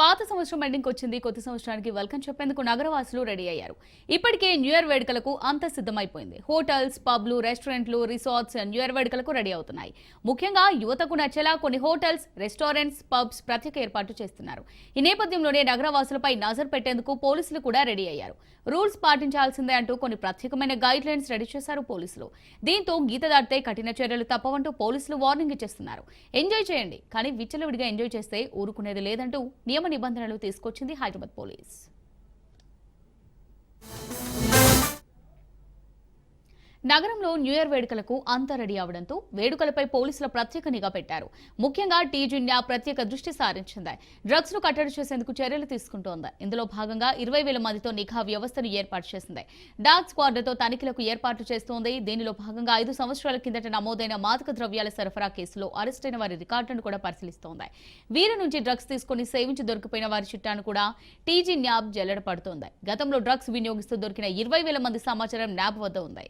పాత సంవత్సరం ఎండింగ్ వచ్చింది కొత్త సంవత్సరానికి వెల్కమ్ చెప్పేందుకు నగరవాసులు రెడీ అయ్యారు. ఇప్పటికే న్యూ ఇయర్ వేడుకలకు అంత సిద్ధమైపోయింది. హోటల్స్ పబ్లు రెస్టారెంట్లు రిసార్ట్స్ న్యూ ఇయర్ వేడుకలకు రెడీ అవుతున్నాయి. ముఖ్యంగా యువతకు నచ్చేలా కొన్ని హోటల్స్ రెస్టారెంట్స్ పబ్స్ ప్రత్యేక ఏర్పాటు చేస్తున్నారు. ఈ నేపథ్యంలోనే నగరవాసులపై నజర్ పెట్టేందుకు పోలీసులు కూడా రెడీ అయ్యారు. రూల్స్ పాటించాల్సిందే అంటూ కొన్ని ప్రత్యేకమైన గైడ్ లైన్స్ రెడీ చేశారు పోలీసులు. దీంతో గీత దాటితే కఠిన చర్యలు తప్పవంటూ పోలీసులు వార్నింగ్ ఇచ్చేస్తున్నారు. ఎంజాయ్ చేయండి కానీ విచ్చలవిడిగా ఎంజాయ్ చేస్తే ఊరుకునేది లేదంటూ నియమ నిబంధనలు తీసుకొచ్చింది హైదరాబాద్ పోలీస్. నగరంలో న్యూ ఇయర్ వేడుకలకు అంతా రెడీ అవడంతో వేడుకలపై పోలీసులు ప్రత్యేక నిఘా పెట్టారు. ముఖ్యంగా టీజిన్యా ప్రత్యేక దృష్టి సారించింది. డ్రగ్స్ను కట్టడి చేసేందుకు చర్యలు తీసుకుంటోంది. ఇందులో భాగంగా ఇరవై వేల మందితో నిఘా వ్యవస్థను ఏర్పాటు చేసింది. డాగ్ స్క్వాడ్లతో తనిఖీలకు ఏర్పాటు చేస్తోంది. దీనిలో భాగంగా ఐదు సంవత్సరాల కిందట నమోదైన మాదక ద్రవ్యాల సరఫరా కేసులో అరెస్టైన వారి రికార్డును కూడా పరిశీలిస్తోంది. వీరి నుంచి డ్రగ్స్ తీసుకుని సేవించి దొరికిపోయిన వారి చిట్టాను కూడా టీజీ న్యాబ్ జల్లెడ పడుతోంది. గతంలో డ్రగ్స్ వినియోగిస్తూ దొరికిన ఇరవై వేల మంది సమాచారం న్యాబ్ వద్ద ఉంది.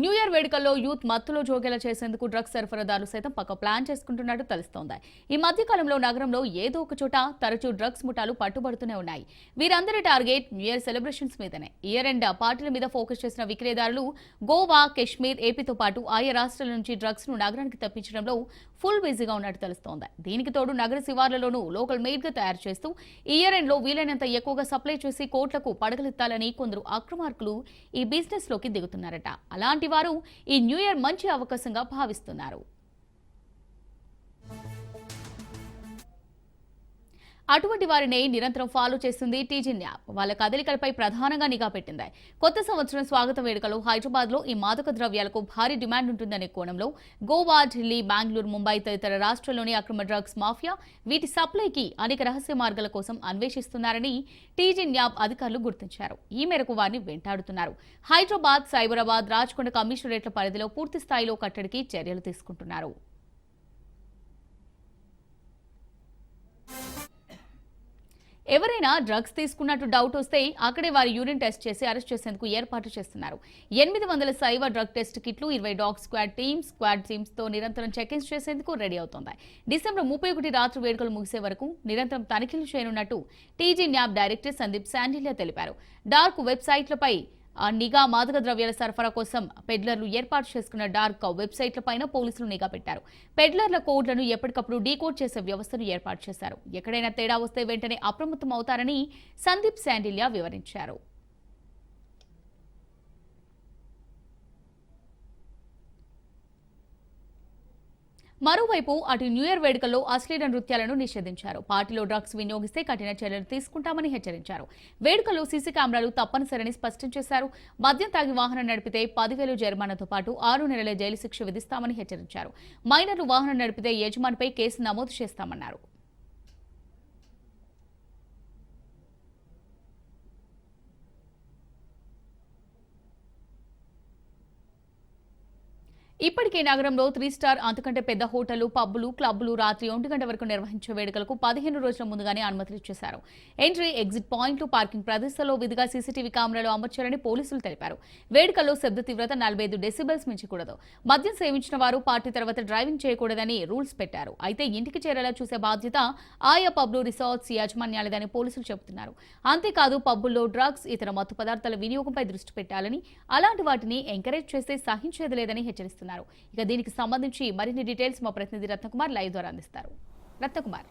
న్యూ ఇయర్ వేడుకల్లో యూత్ మత్తులో జోగేలా చేసేందుకు డ్రగ్స్ సరఫరాదారులు సైతం పక్క ప్లాన్ చేసుకుంటున్నట్టు తెలుస్తోంది. ఈ మధ్య కాలంలో నగరంలో ఏదో ఒక చోట తరచూ డ్రగ్స్ ముఠాలు పట్టుబడుతూనే ఉన్నాయి. వీరందరి టార్గెట్ న్యూ ఇయర్ సెలబ్రేషన్స్ మీదనే. ఇయర్ అండ్ పార్టీల మీద ఫోకస్ చేసిన విక్రేదారులు గోవా కాశ్మీర్ ఏపీతో పాటు ఆయా రాష్ట్రాల నుంచి డ్రగ్స్ను నగరానికి తప్పించడంలో ఫుల్ బిజీగా ఉన్నట్టు తెలుస్తోంది. దీనికి తోడు నగర శివార్లలోనూ లోకల్ మేడ్గా తయారు చేస్తూ ఇయర్ ఎండ్లో వీలైనంత ఎక్కువగా సప్లై చేసి కోట్లకు పడగలెత్తాలని కొందరు అక్రమార్కులు ఈ బిజినెస్లోకి దిగుతున్నారట. అలాంటి వారు ఈ న్యూ ఇయర్ మంచి అవకాశంగా భావిస్తున్నారు. అటువంటి వారిని నిరంతరం ఫాలో చేస్తుంది టీజిన్ యాప్ వాళ్ళ కదలికలపై ప్రధానంగా నిఘా పెట్టింది. కొత్త సంవత్సరం స్వాగత వేడుకలు హైదరాబాద్లో ఈ మాదక ద్రవ్యాలకు భారీ డిమాండ్ ఉంటుందనే కోణంలో గోవా ఢిల్లీ బెంగళూరు ముంబై తదితర రాష్ట్రాల్లోని అక్రమ డ్రగ్స్ మాఫియా వీటి సప్లైకి అనేక రహస్య మార్గాల కోసం అన్వేషిస్తున్నారని టీజిన్ యాప్ అధికారులు గుర్తించారు. ఈ మేరకు వారిని వెంటాడుతున్నారు. హైదరాబాద్ సైబరాబాద్ రాచకొండ కమిషనరేట్ల పరిధిలో పూర్తి స్థాయిలో కట్టడికి చర్యలు తీసుకుంటున్నారు. ఎవరైనా డ్రగ్స్ తీసుకున్నట్టు డౌట్ వస్తే అక్కడే వారి యూరిన్ టెస్ట్ చేసి అరెస్ట్ చేసేందుకు ఏర్పాటు చేస్తున్నారు. ఎనిమిది వందల సైబర్ డ్రగ్ టెస్ట్ కిట్లు ఇరవై డాగ్ స్క్వాడ్ టీమ్ స్క్వాడ్ టీమ్స్తో నిరంతరం చెకింగ్స్ చేసేందుకు రెడీ అవుతోంది. డిసెంబర్ ముప్పై ఒకటి రాత్రి వేడుకలు ముగిసే వరకు నిరంతరం తనిఖీలు చేయనున్నట్టు TG NAB director Sandeep Sandilya తెలిపారు. డార్క్ వెబ్సైట్లపై నిఘా మాదక ద్రవ్యాల సరఫరా కోసం పెడ్లర్లు ఏర్పాటు చేసుకున్న డార్క్ వెబ్సైట్ల పైన పోలీసులు నిఘా పెట్టారు. పెడ్లర్ల కోడ్లను ఎప్పటికప్పుడు డీకోడ్ చేసే వ్యవస్థను ఏర్పాటు చేశారు. ఎక్కడైనా తేడా వస్తే వెంటనే అప్రమత్తం అవుతారని సందీప్ శాండిల్యా వివరించారు. మరోవైపు అటు న్యూ ఇయర్ వేడుకల్లో అశ్లీల నృత్యాలను నిషేధించారు. పార్టీలో డ్రగ్స్ వినియోగిస్తే కఠిన చర్యలు తీసుకుంటామని హెచ్చరించారు. వేడుకల్లో సీసీ కెమెరాలు తప్పనిసరని స్పష్టం చేశారు. మద్యం తాగి వాహనం నడిపితే పదివేలు జరిమానాతో పాటు ఆరు నెలల జైలు శిక్ష విధిస్తామని హెచ్చరించారు. మైనర్లు వాహనం నడిపితే యజమానిపై కేసు నమోదు చేస్తామన్నారు. ఇప్పటికే నగరంలో త్రీ స్టార్ అంతకంటే పెద్ద హోటళ్ళు పబ్బులు క్లబ్బులు రాత్రి ఒంటి గంట వరకు నిర్వహించే వేడుకలకు పదిహేను రోజుల ముందుగానే అనుమతులు ఇచ్చేశారు. ఎంట్రీ ఎగ్జిట్ పాయింట్లు పార్కింగ్ ప్రదేశాల్లో విధిగా సీసీటీవీ కెమెరాలు అమర్చారని పోలీసులు తెలిపారు. వేడుకల్లో శబ్ద తీవ్రత నలభై ఐదు డెసిబెల్స్ మించకూడదు మద్యం సేవించిన వారు పార్టీ తర్వాత డ్రైవింగ్ చేయకూడదని రూల్స్ పెట్టారు. అయితే ఇంటికి చేరేలా చూసే బాధ్యత ఆయా పబ్లు రిసార్ట్స్ యాజమాన్యాలదని పోలీసులు చెబుతున్నారు. అంతేకాదు పబ్బుల్లో డ్రగ్స్ ఇతర మత్తు పదార్థాల వినియోగంపై దృష్టి పెట్టాలని అలాంటి వాటిని ఎంకరేజ్ చేస్తే సహించేది లేదని హెచ్చరిస్తున్నారు. ఇక దీనికి సంబంధించి మరిన్ని డీటెయిల్స్ మా ప్రతినిధి రత్నకుమార్ లైవ్ ద్వారా అందిస్తారు. రత్నకుమార్.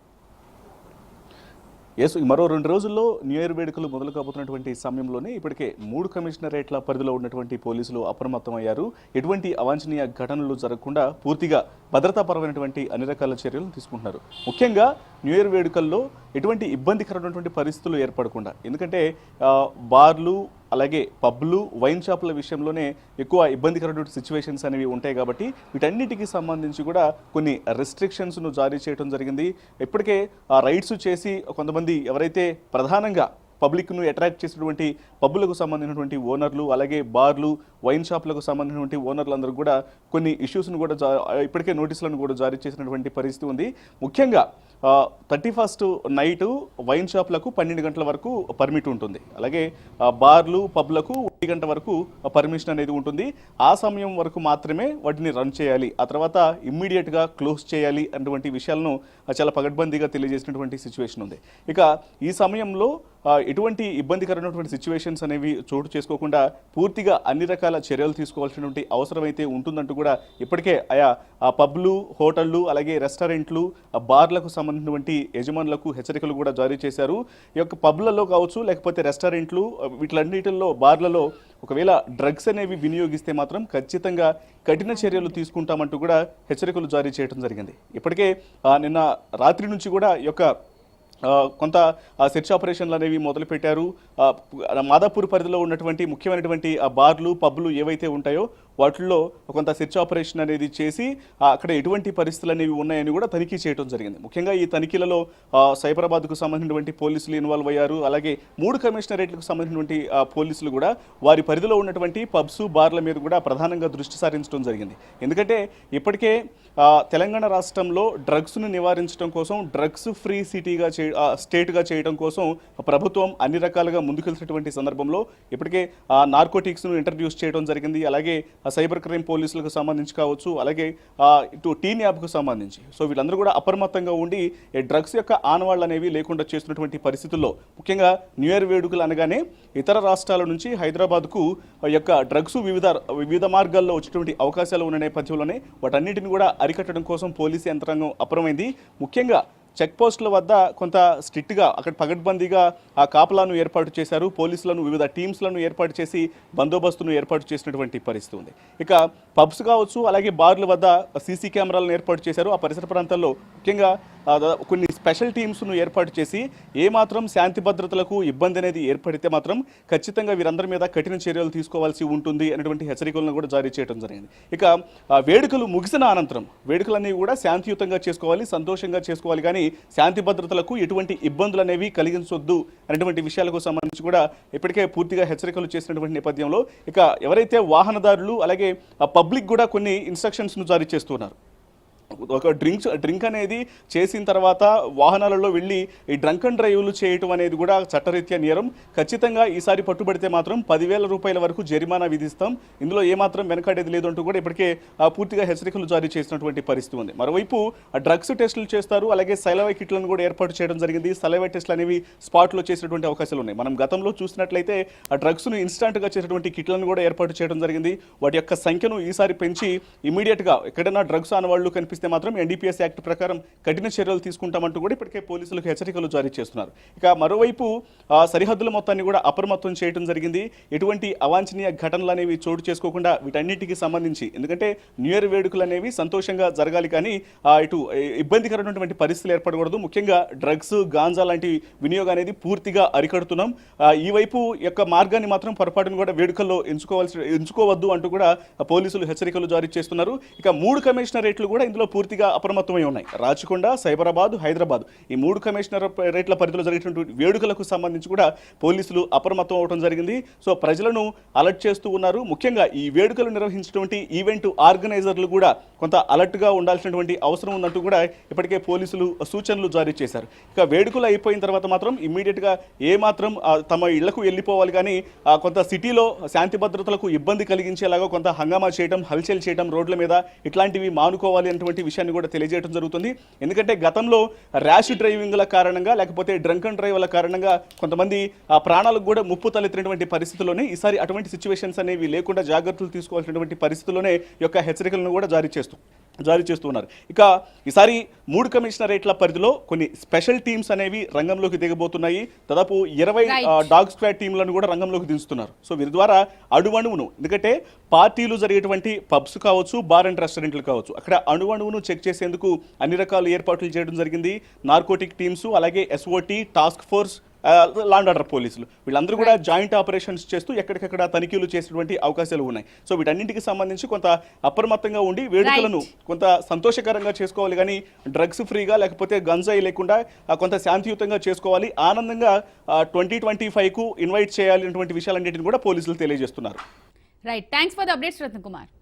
ఎస్ మరో రెండు రోజుల్లో న్యూ ఇయర్ వేడుకలు మొదలు కాబోతున్నటువంటి సమయంలోనే ఇప్పటికే మూడు కమిషనరేట్ల పరిధిలో ఉన్నటువంటి పోలీసులు అప్రమత్తమయ్యారు. ఎటువంటి అవాంఛనీయ ఘటనలు జరగకుండా పూర్తిగా భద్రతాపరమైనటువంటి అన్ని రకాల చర్యలు తీసుకుంటున్నారు. ముఖ్యంగా న్యూ ఇయర్ వేడుకల్లో ఎటువంటి ఇబ్బందికరమైనటువంటి పరిస్థితులు ఏర్పడకుండా ఎందుకంటే బార్లు అలాగే పబ్లు వైన్ షాపుల విషయంలోనే ఎక్కువ ఇబ్బందికరమైన సిచ్యువేషన్స్ అనేవి ఉంటాయి కాబట్టి వీటన్నిటికీ సంబంధించి కూడా కొన్ని రెస్ట్రిక్షన్స్ను జారీ చేయడం జరిగింది. ఇప్పటికే ఆ రైడ్స్ చేసి కొంతమంది ఎవరైతే ప్రధానంగా పబ్లిక్ను అట్రాక్ట్ చేసినటువంటి పబ్బులకు సంబంధించినటువంటి ఓనర్లు అలాగే బార్లు వైన్ షాప్లకు సంబంధించినటువంటి ఓనర్లందరూ కూడా కొన్ని ఇష్యూస్ను కూడా జా ఇప్పటికే నోటీసులను కూడా జారీ చేసినటువంటి పరిస్థితి ఉంది. ముఖ్యంగా థర్టీ ఫస్ట్ నైట్ వైన్ షాప్లకు పన్నెండు గంటల వరకు పర్మిట్ ఉంటుంది. అలాగే బార్లు పబ్లకు గంట వరకు పర్మిషన్ అనేది ఉంటుంది. ఆ సమయం వరకు మాత్రమే వాటిని రన్ చేయాలి. ఆ తర్వాత ఇమ్మీడియట్గా క్లోజ్ చేయాలి అటువంటి విషయాలను చాలా పగడ్బందీగా తెలియజేసినటువంటి సిచ్యువేషన్ ఉంది. ఇక ఈ సమయంలో ఎటువంటి ఇబ్బందికరమైనటువంటి సిచ్యువేషన్స్ అనేవి చోటు చేసుకోకుండా పూర్తిగా అన్ని రకాల చర్యలు తీసుకోవాల్సినటువంటి అవసరం అయితే ఉంటుందంటూ కూడా ఇప్పటికే ఆయా ఆ పబ్లు హోటళ్ళు అలాగే రెస్టారెంట్లు ఆ బార్లకు సంబంధించినటువంటి యజమానులకు హెచ్చరికలు కూడా జారీ చేశారు. ఈ యొక్క పబ్లలో కావచ్చు లేకపోతే రెస్టారెంట్లు వీటిలన్నిటిల్లో బార్లలో ఒకవేళ డ్రగ్స్ అనేవి వినియోగిస్తే మాత్రం ఖచ్చితంగా కఠిన చర్యలు తీసుకుంటామంటూ కూడా హెచ్చరికలు జారీ చేయడం జరిగింది. ఇప్పటికే నిన్న రాత్రి నుంచి కూడా ఈ యొక్క కొంత ఆ, సెర్చ్ ఆపరేషన్లు అనేవి మొదలుపెట్టారు. మాదాపూర్ పరిధిలో ఉన్నటువంటి ముఖ్యమైనటువంటి ఆ బార్లు పబ్లు ఏవైతే ఉంటాయో వాటిల్లో కొంత సెర్చ్ ఆపరేషన్ అనేది చేసి అక్కడ ఎటువంటి పరిస్థితులు అనేవి ఉన్నాయని కూడా తనిఖీ చేయడం జరిగింది. ముఖ్యంగా ఈ తనిఖీలలో సైబరాబాద్కు సంబంధించినటువంటి పోలీసులు ఇన్వాల్వ్ అయ్యారు. అలాగే మూడు కమిషనరేట్లకు సంబంధించినటువంటి పోలీసులు కూడా వారి పరిధిలో ఉన్నటువంటి పబ్స్ బార్ల మీద కూడా ప్రధానంగా దృష్టి సారించడం జరిగింది. ఎందుకంటే ఇప్పటికే తెలంగాణ రాష్ట్రంలో డ్రగ్స్ను నివారించడం కోసం డ్రగ్స్ ఫ్రీ సిటీగా చే స్టేట్గా చేయడం కోసం ప్రభుత్వం అన్ని రకాలుగా ముందుకెళ్తున్నటువంటి సందర్భంలో ఇప్పటికే నార్కోటిక్స్ను ఇంట్రడ్యూస్ చేయడం జరిగింది. అలాగే సైబర్ క్రైమ్ పోలీసులకు సంబంధించి కావచ్చు అలాగే ఇటు టీన్ యాప్కు సంబంధించి. సో వీళ్ళందరూ కూడా అప్రమత్తంగా ఉండి ఈ డ్రగ్స్ యొక్క ఆనవాళ్ళు అనేవి లేకుండా చేస్తున్నటువంటి పరిస్థితుల్లో ముఖ్యంగా న్యూ ఇయర్ వేడుకలు అనగానే ఇతర రాష్ట్రాల నుంచి హైదరాబాద్కు యొక్క డ్రగ్స్ వివిధ వివిధ మార్గాల్లో వచ్చేటువంటి అవకాశాలు ఉన్న నేపథ్యంలోనే వాటన్నిటిని కూడా అరికట్టడం కోసం పోలీసు యంత్రాంగం అప్రమైంది. ముఖ్యంగా చెక్ పోస్టుల వద్ద కొంత స్ట్రిక్ట్గా అక్కడ పగడ్బందీగా ఆ కాపలాను ఏర్పాటు చేశారు పోలీసులను వివిధ టీమ్స్లను ఏర్పాటు చేసి బందోబస్తును ఏర్పాటు చేసినటువంటి పరిస్థితి ఉంది. ఇక పబ్స్ కావచ్చు అలాగే బార్ల వద్ద సీసీ కెమెరాలను ఏర్పాటు చేశారు. ఆ పరిసర ప్రాంతాల్లో ముఖ్యంగా కొన్ని స్పెషల్ టీమ్స్ను ఏర్పాటు చేసి ఏమాత్రం శాంతి భద్రతలకు ఇబ్బంది అనేది ఏర్పడితే మాత్రం ఖచ్చితంగా వీరందరి మీద కఠిన చర్యలు తీసుకోవాల్సి ఉంటుంది అనేటువంటి హెచ్చరికలను కూడా జారీ చేయడం జరిగింది. ఇక వేడుకలు ముగిసిన అనంతరం వేడుకలన్నీ కూడా శాంతియుతంగా చేసుకోవాలి సంతోషంగా చేసుకోవాలి. కానీ శాంతి భద్రతలకు ఎటువంటి ఇబ్బందులు అనేవి కలిగించొద్దు అనేటువంటి విషయాలకు సంబంధించి కూడా ఇప్పటికే పూర్తిగా హెచ్చరికలు చేసినటువంటి నేపథ్యంలో ఇక ఎవరైతే వాహనదారులు అలాగే పబ్లిక్ కూడా కొన్ని ఇన్స్ట్రక్షన్స్ను జారీ చేస్తున్నారు. ఒక డ్రింక్స్ డ్రింక్ అనేది చేసిన తర్వాత వాహనాలలో వెళ్ళి ఈ డ్రంక్ అండ్ డ్రైవ్లు చేయటం అనేది కూడా చట్టరీత్యా నేరం. ఖచ్చితంగా ఈసారి పట్టుబడితే మాత్రం పదివేల రూపాయల వరకు జరిమానా విధిస్తాం. ఇందులో ఏమాత్రం వెనకాడేది లేదు అంటూ కూడా ఇప్పటికే ఆ, పూర్తిగా హెచ్చరికలు జారీ చేసినటువంటి పరిస్థితి ఉంది. మరోవైపు ఆ డ్రగ్స్ టెస్టులు చేస్తారు. అలాగే సెలవై కిట్లను కూడా ఏర్పాటు చేయడం జరిగింది. సెలవై టెస్టులు అనేవి స్పాట్లో చేసినటువంటి అవకాశాలు ఉన్నాయి. మనం గతంలో చూసినట్లయితే ఆ డ్రగ్స్ను ఇన్స్టాంట్గా చేసినటువంటి కిట్లను కూడా ఏర్పాటు చేయడం జరిగింది. వాటి యొక్క సంఖ్యను ఈసారి పెంచి ఇమీడియట్గా ఎక్కడైనా డ్రగ్స్ ఆన వాళ్ళు కనిపిస్తే మాత్రం ఎన్డీపీఎస్ యాక్ట్ ప్రకారం కఠిన చర్యలు తీసుకుంటామంటూ కూడా ఇప్పటికే పోలీసులకు హెచ్చరికలు జారీ చేస్తున్నారు. ఇక మరోవైపు సరిహద్దుల మొత్తాన్ని కూడా అప్రమత్తం చేయడం జరిగింది. ఎటువంటి అవాంఛనీయ ఘటనలు అనేవి చోటు చేసుకోకుండా వీటన్నిటికీ సంబంధించి ఎందుకంటే న్యూ ఇయర్ వేడుకలు అనేవి సంతోషంగా జరగాలి కానీ ఇటు ఇబ్బందికరమైనటువంటి పరిస్థితులు ఏర్పడకూడదు. ముఖ్యంగా డ్రగ్స్ గాంజా లాంటి వినియోగం అనేది పూర్తిగా అరికడుతున్నాం. ఈ వైపు యొక్క మార్గాన్ని మాత్రం పొరపాటును కూడా వేడుకల్లో ఎంచుకోవాల్సి ఎంచుకోవద్దు అంటూ కూడా పోలీసులు హెచ్చరికలు జారీ చేస్తున్నారు. ఇక మూడు కమిషనరేట్లు కూడా ఇందులో పూర్తిగా అప్రమత్తమై ఉన్నాయి. రాచకొండ సైబరాబాద్ హైదరాబాద్ ఈ మూడు కమిషనర్ రేట్ల పరిధిలో జరిగినటువంటి వేడుకలకు సంబంధించి కూడా పోలీసులు అప్రమత్తం అవడం జరిగింది. సో ప్రజలను అలర్ట్ చేస్తూ ఉన్నారు. ముఖ్యంగా ఈ వేడుకలు నిర్వహించినటువంటి ఈవెంట్ ఆర్గనైజర్లు కూడా కొంత అలర్ట్గా ఉండాల్సినటువంటి అవసరం ఉందంటూ కూడా ఇప్పటికే పోలీసులు సూచనలు జారీ చేశారు. ఇక వేడుకలు అయిపోయిన తర్వాత మాత్రం ఇమ్మీడియట్గా ఏమాత్రం తమ ఇళ్ళకు వెళ్ళిపోవాలి కానీ కొంత సిటీలో శాంతి భద్రతలకు ఇబ్బంది కలిగించేలాగా కొంత హంగామా చేయడం హల్చల్ చేయడం రోడ్ల మీద ఇట్లాంటివి మానుకోవాలి అన్నటువంటి విషయాన్ని కూడా తెలియజేయడం జరుగుతుంది. ఎందుకంటే గతంలో ర్యాష్ డ్రైవింగ్ల కారణంగా లేకపోతే డ్రంక్ అండ్ డ్రైవ్ల కారణంగా కొంతమంది ఆ ప్రాణాలకు కూడా ముప్పు తలెత్తినటువంటి పరిస్థితుల్లోనే ఈసారి అటువంటి సిచ్యువేషన్స్ అనేవి లేకుండా జాగ్రత్తలు తీసుకోవాల్సినటువంటి పరిస్థితుల్లోనే యొక్క హెచ్చరికలను కూడా జారీ చేస్తూ జారీ చేస్తున్నారు ఇక ఈసారి మూడు కమిషనరేట్ల పరిధిలో కొన్ని స్పెషల్ టీమ్స్ అనేవి రంగంలోకి దిగబోతున్నాయి. దాదాపు ఇరవై. డాగ్ స్క్వాడ్ టీంలను కూడా రంగంలోకి దించుతున్నారు. సో వీరి ద్వారా అణువణువును ఎందుకంటే పార్టీలు జరిగేటువంటి పబ్స్ కావచ్చు బార్ అండ్ రెస్టారెంట్లు కావచ్చు అక్కడ అణువణువును చెక్ చేసేందుకు అన్ని రకాల ఏర్పాట్లు చేయడం జరిగింది. నార్కోటిక్ టీమ్స్ అలాగే SOT task force law and order పోలీసులు. వీళ్ళందరూ కూడా జాయింట్ ఆపరేషన్స్ చేస్తూ ఎక్కడికక్కడ తనిఖీలు చేసేటువంటి అవకాశాలు ఉన్నాయి. సో వీటన్నింటికి సంబంధించి కొంత అప్రమత్తంగా ఉండి వేడుకలను కొంత సంతోషకరంగా చేసుకోవాలి. కానీ డ్రగ్స్ ఫ్రీగా లేకపోతే గంజాయి లేకుండా కొంత శాంతియుతంగా చేసుకోవాలి. ఆనందంగా ట్వంటీ ట్వంటీ ఫైవ్కు ఇన్వైట్ చేయాలి అటువంటి విషయాలన్నింటిని కూడా పోలీసులు తెలియజేస్తున్నారు. Right thanks for the updates Ratna Kumar